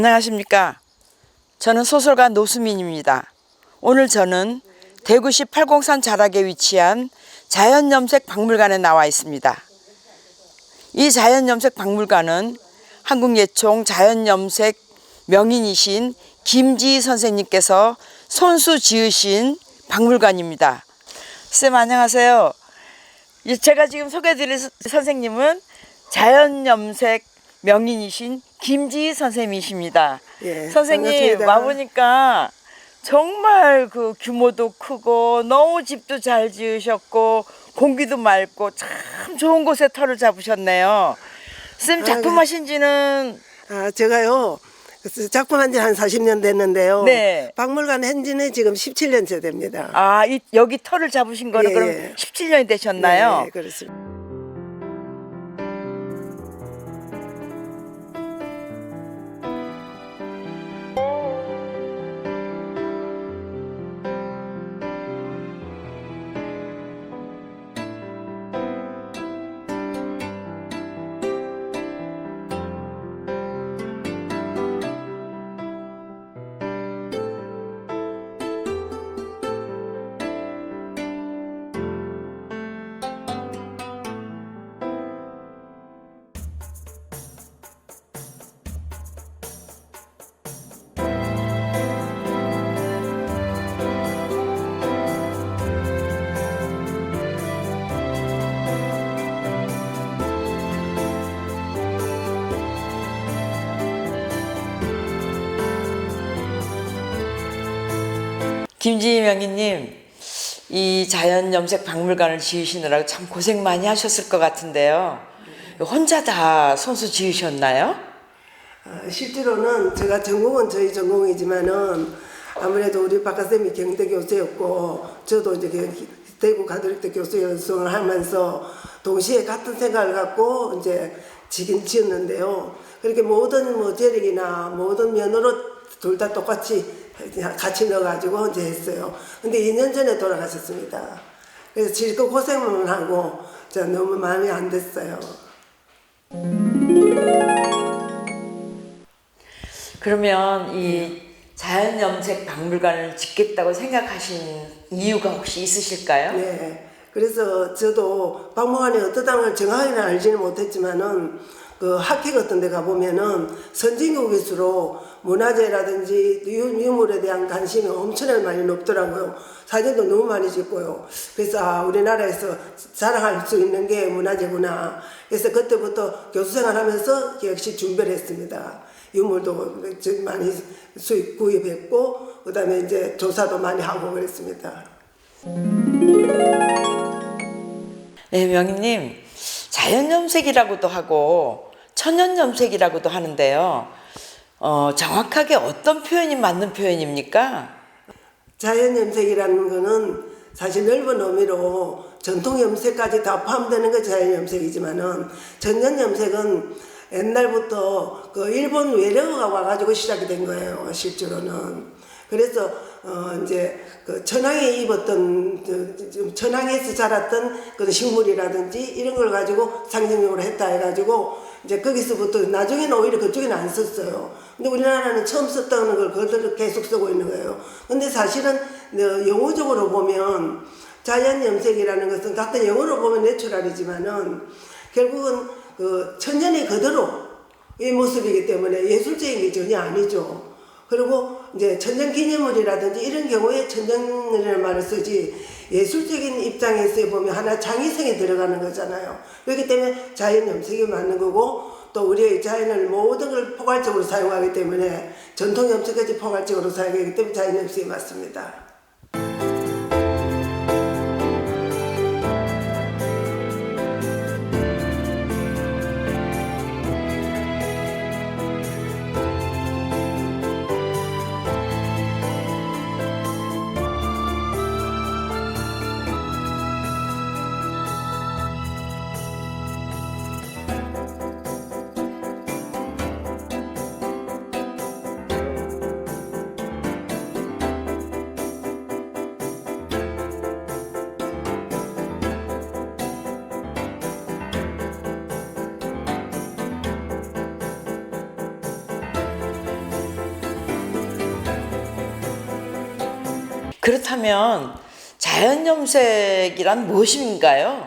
안녕하십니까. 저는 소설가 노수민입니다. 오늘 저는 대구시 팔공산 자락에 위치한 자연염색 박물관에 나와 있습니다. 이 자연염색 박물관은 한국예총 자연염색 명인이신 김지희 선생님께서 손수 지으신 박물관입니다. 쌤 안녕하세요. 이 제가 지금 소개해드릴 서- 선생님은 자연염색 명인이신 김지희 선생님이십니다. 예, 선생님 반갑습니다. 와보니까 정말 그 규모도 크고 너무 집도 잘 지으셨고 공기도 맑고 참 좋은 곳에 터를 잡으셨네요. 쌤 작품하신 지는 아, 제가요. 그 작품한 지 한 40년 됐는데요. 네. 박물관 현지는 지금 17년째 됩니다. 아, 이, 여기 터를 잡으신 거는 예, 그럼 예. 17년이 되셨나요? 네, 그렇습니다. 김지희 명희님, 이 자연 염색 박물관을 지으시느라고 참 고생 많이 하셨을 것 같은데요. 혼자 다 손수 지으셨나요? 아, 실제로는 제가 전공은 저희 전공이지만은 아무래도 우리 박가쌤이 경대 교수였고 저도 이제 그 대구 가톨릭대 교수 연수를 하면서 동시에 같은 생각을 갖고 이제 지긴 지었는데요. 그렇게 모든 뭐 재력이나 모든 면으로 둘 다 똑같이 같이 넣어가지고 이제 했어요. 근데 2년 전에 돌아가셨습니다. 그래서 질거 고생만 하고 저 너무 마음이 안 됐어요. 그러면 이 자연염색 박물관을 짓겠다고 생각하신 이유가 혹시 있으실까요? 네. 그래서 저도 박물관이 걸 정확히는 알지는 못했지만은 그 학회 같은 데 가보면은 선진국일수록 문화재라든지 유- 유물에 대한 관심이 엄청나게 많이 높더라고요. 사진도 너무 많이 찍고요. 그래서 아, 우리나라에서 자랑할 수 있는 게 문화재구나. 그래서 그때부터 교수 생활 하면서 역시 준비를 했습니다. 유물도 좀 많이 수입 구입했고 그 다음에 이제 조사도 많이 하고 그랬습니다. 네, 명희님. 자연염색이라고도 하고 천연염색이라고도 하는데요. 어, 정확하게 어떤 표현이 맞는 표현입니까? 자연 염색이라는 거는 사실 넓은 의미로 전통 염색까지 다 포함되는 게 자연 염색이지만은 전년 염색은 옛날부터 그 일본 외래어가 와가지고 시작이 된 거예요 실제로는 그래서 어 이제 그 천황에 입었던 천황에서 자랐던 그 식물이라든지 이런 걸 가지고 상징적으로 했다 해가지고 이제 거기서부터 나중에는 오히려 그쪽에는 안 썼어요. 근데 우리나라는 처음 썼다는 걸 그대로 계속 쓰고 있는 거예요. 근데 사실은 어, 영어적으로 보면 자연 염색이라는 것은 같은 영어로 보면 내추럴이지만은 결국은 그 천년이 그대로 이 모습이기 때문에 예술적인 게 전혀 아니죠. 그리고 이제 천년 기념물이라든지 이런 경우에 천년이라는 말을 쓰지 예술적인 입장에서 보면 하나 창의성이 들어가는 거잖아요. 그렇기 때문에 자연 염색이 맞는 거고 또 우리의 자연을 모든 걸 포괄적으로 사용하기 때문에 전통 염색까지 포괄적으로 사용하기 때문에 자연 염색이 맞습니다. 그렇다면 자연 염색이란 무엇인가요?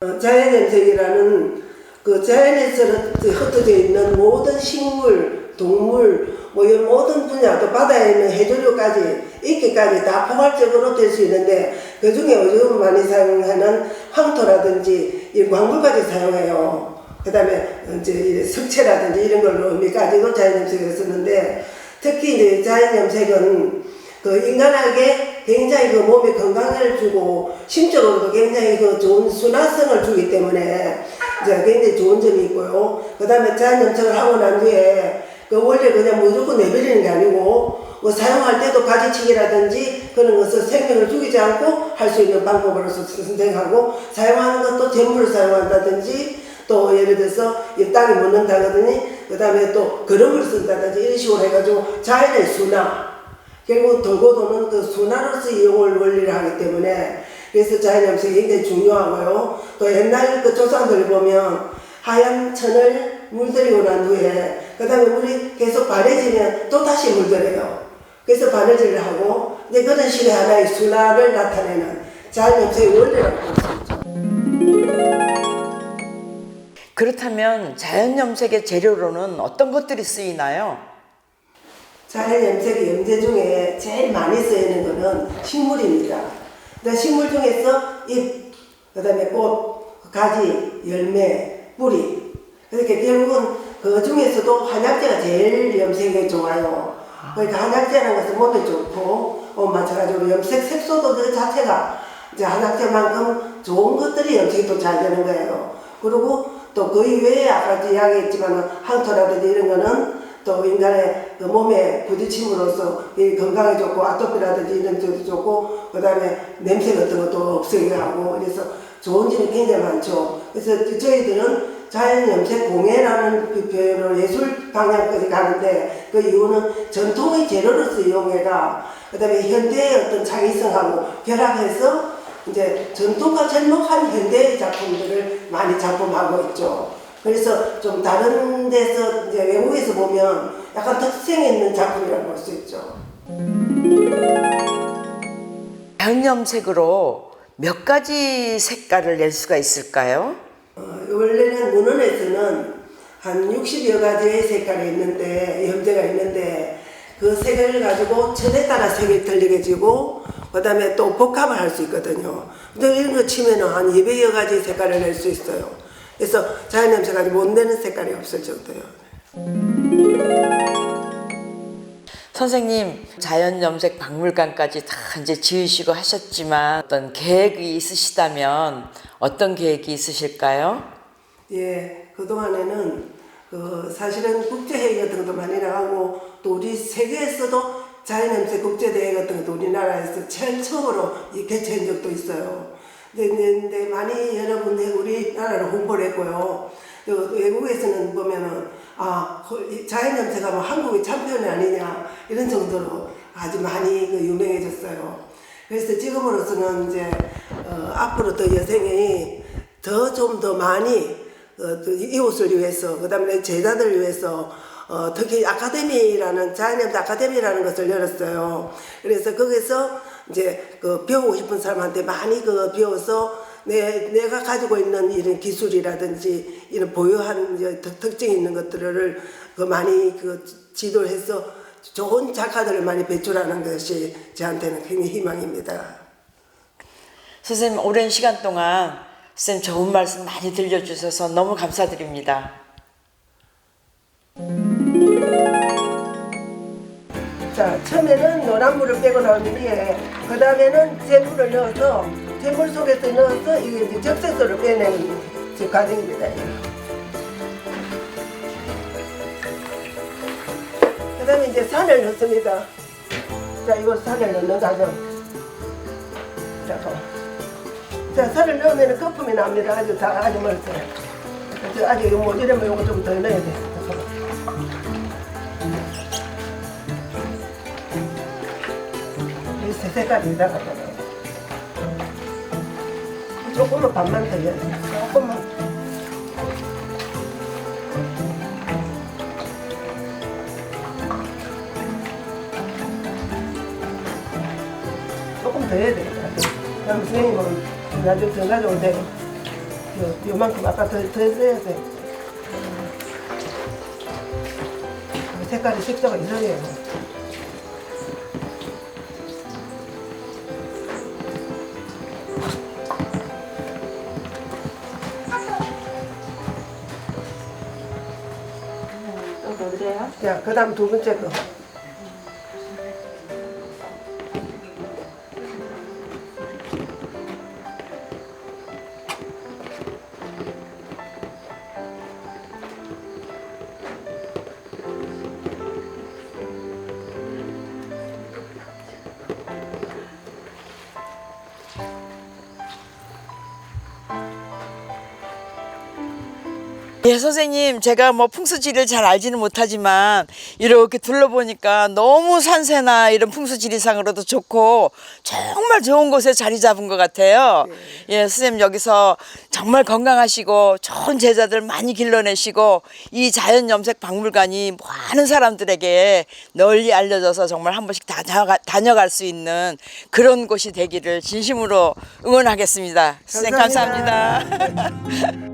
어, 자연 염색이라는 그 자연에서 흩어져 있는 모든 식물, 동물, 뭐 이런 모든 분야, 또 바다에 있는 해조류까지, 이끼까지 다 포괄적으로 될 수 있는데, 그 중에 요즘 많이 사용하는 황토라든지, 이 광물까지 사용해요. 그 다음에 이제 이 석체라든지 이런 걸로 의미까지도 자연 염색을 쓰는데, 특히 이제 자연 염색은 그 인간에게 굉장히 그 몸에 건강을 주고 심적으로도 굉장히 그 좋은 순화성을 주기 때문에 이제 굉장히 좋은 점이 있고요. 그 다음에 자연염색을 하고 난 뒤에 그 원래 그냥 무조건 내버리는 게 아니고 뭐 사용할 때도 가지치기라든지 그런 것을 생명을 죽이지 않고 할 수 있는 방법으로서 선택하고 사용하는 것도 전물을 사용한다든지 또 예를 들어서 이 땅에 묻는다든지 그 다음에 또 거름을 쓴다든지 이런 식으로 해가지고 자연의 순화 결국 돌고 도는 그 순화로서 이용을 원리를 하기 때문에 그래서 자연염색이 굉장히 중요하고요. 또 옛날 그 조상들 보면 하얀 천을 물들이고 난 후에 그 다음에 물이 계속 바래지면 또 다시 물들여요. 그래서 바느질을 하고 이제 그런 식의 하나의 순화를 나타내는 자연염색의 원리라고 볼수 있죠. 그렇다면 자연염색의 재료로는 어떤 것들이 쓰이나요? 자연 염색의 염제 중에 제일 많이 쓰이는 거는 식물입니다. 식물 중에서 잎, 그 다음에 꽃, 가지, 열매, 뿌리. 그렇게 결국은 그 중에서도 한약재가 제일 염색에 좋아요. 그러니까 한약재라는 것은 몸에 좋고, 어, 마찬가지로 염색 색소도 그 자체가 이제 한약재만큼 좋은 것들이 염색이 또 잘 되는 거예요. 그리고 또 그 이외에 아까 이야기했지만 항토라든지 이런 거는 또 인간의 그 몸에 부딪힘으로써 이 건강에 좋고 아토피라든지 이런 것도 좋고 그 다음에 냄새 같은 것도 없애게 하고 그래서 좋은 점이 굉장히 많죠. 그래서 저희들은 자연 염색 공예라는 그 표현으로 예술 방향까지 가는데 그 이유는 전통의 재료로서 이용해가 그 다음에 현대의 어떤 창의성하고 결합해서 이제 전통과 접목한 현대의 작품들을 많이 작품하고 있죠. 그래서 좀 다른 데서 이제 외국에서 보면 약간 특색 있는 작품이라고 볼 수 있죠. 자연염색으로 몇 가지 색깔을 낼 수가 있을까요? 어, 원래는 문헌에서는 한 60여 가지의 색깔이 있는데 염제가 있는데 그 색을 가지고 천에 따라 색이 틀리게지고 그 다음에 또 복합을 할 수 있거든요. 근데 이런 거 치면은 한 200여 가지 색깔을 낼 수 있어요. 그래서 자연 염색 가지고 못 내는 색깔이 없을 정도요. 선생님, 자연염색 박물관까지 다 이제 지으시고 하셨지만 어떤 계획이 있으시다면 어떤 계획이 있으실까요? 예, 그동안에는 그 사실은 국제회의 같은 것도 많이 나가고 또 우리 세계에서도 자연염색 국제대회 같은 것도 우리나라에서 제일 처음으로 이 개최한 적도 있어요. 근데, 많이 여러분들 우리나라를 홍보를 했고요. 또 외국에서는 보면은 아, 그이 자연염색하면 한국의 챔피언이 아니냐 이런 정도로 아주 많이 그 유명해졌어요. 그래서 지금으로서는 이제 어, 앞으로 더 여생이 더 좀 더 많이 어, 또 이웃을 위해서 그다음에 제자들을 위해서 어, 특히 아카데미라는 자연염색 아카데미라는 것을 열었어요. 그래서 거기서 이제 그 배우고 싶은 사람한테 많이 그 배워서 내, 내가 가지고 있는 이런 기술이라든지 이런 보유한 이제 특- 특징 있는 것들을 그 많이 그 지도를 해서 좋은 작가들을 많이 배출하는 것이 저한테는 굉장히 희망입니다. 선생님, 오랜 시간 동안 선생님 좋은 말씀 많이 들려주셔서 너무 감사드립니다. 자, 처음에는 노란 물을 빼고 나온 뒤에 그 다음에는 잼물을 넣어서 잼물 속에서 넣어서 이게 이제 적색소를 빼내는 그 과정입니다. 그 다음에 이제 산을 넣습니다. 자, 이거 산을 넣는 과정. 자, 봐. 자, 산을 넣으면 거품이 납니다. 아주 다 아주 멀어요. 아직 이거 모자라면 이거 좀 더 넣어야 돼. 이 세 색깔이 다가 조금만 반만 더 해야 돼. 조금만. 선생님은 나중에 더 가져온대. 요, 요만큼 아까 더, 더 넣어야 돼. 그 색깔이 색소가 이상해요. 그 다음 두 번째 거. 예, 선생님, 제가 뭐 풍수지리를 잘 알지는 못하지만 이렇게 둘러보니까 너무 산세나 이런 풍수지리상으로도 좋고 정말 좋은 곳에 자리 잡은 것 같아요. 예, 선생님 여기서 정말 건강하시고 좋은 제자들 많이 길러내시고 이 자연 염색 박물관이 많은 사람들에게 널리 알려져서 정말 한 번씩 다녀가, 다녀갈 수 있는 그런 곳이 되기를 진심으로 응원하겠습니다. 선생님 감사합니다. 감사합니다.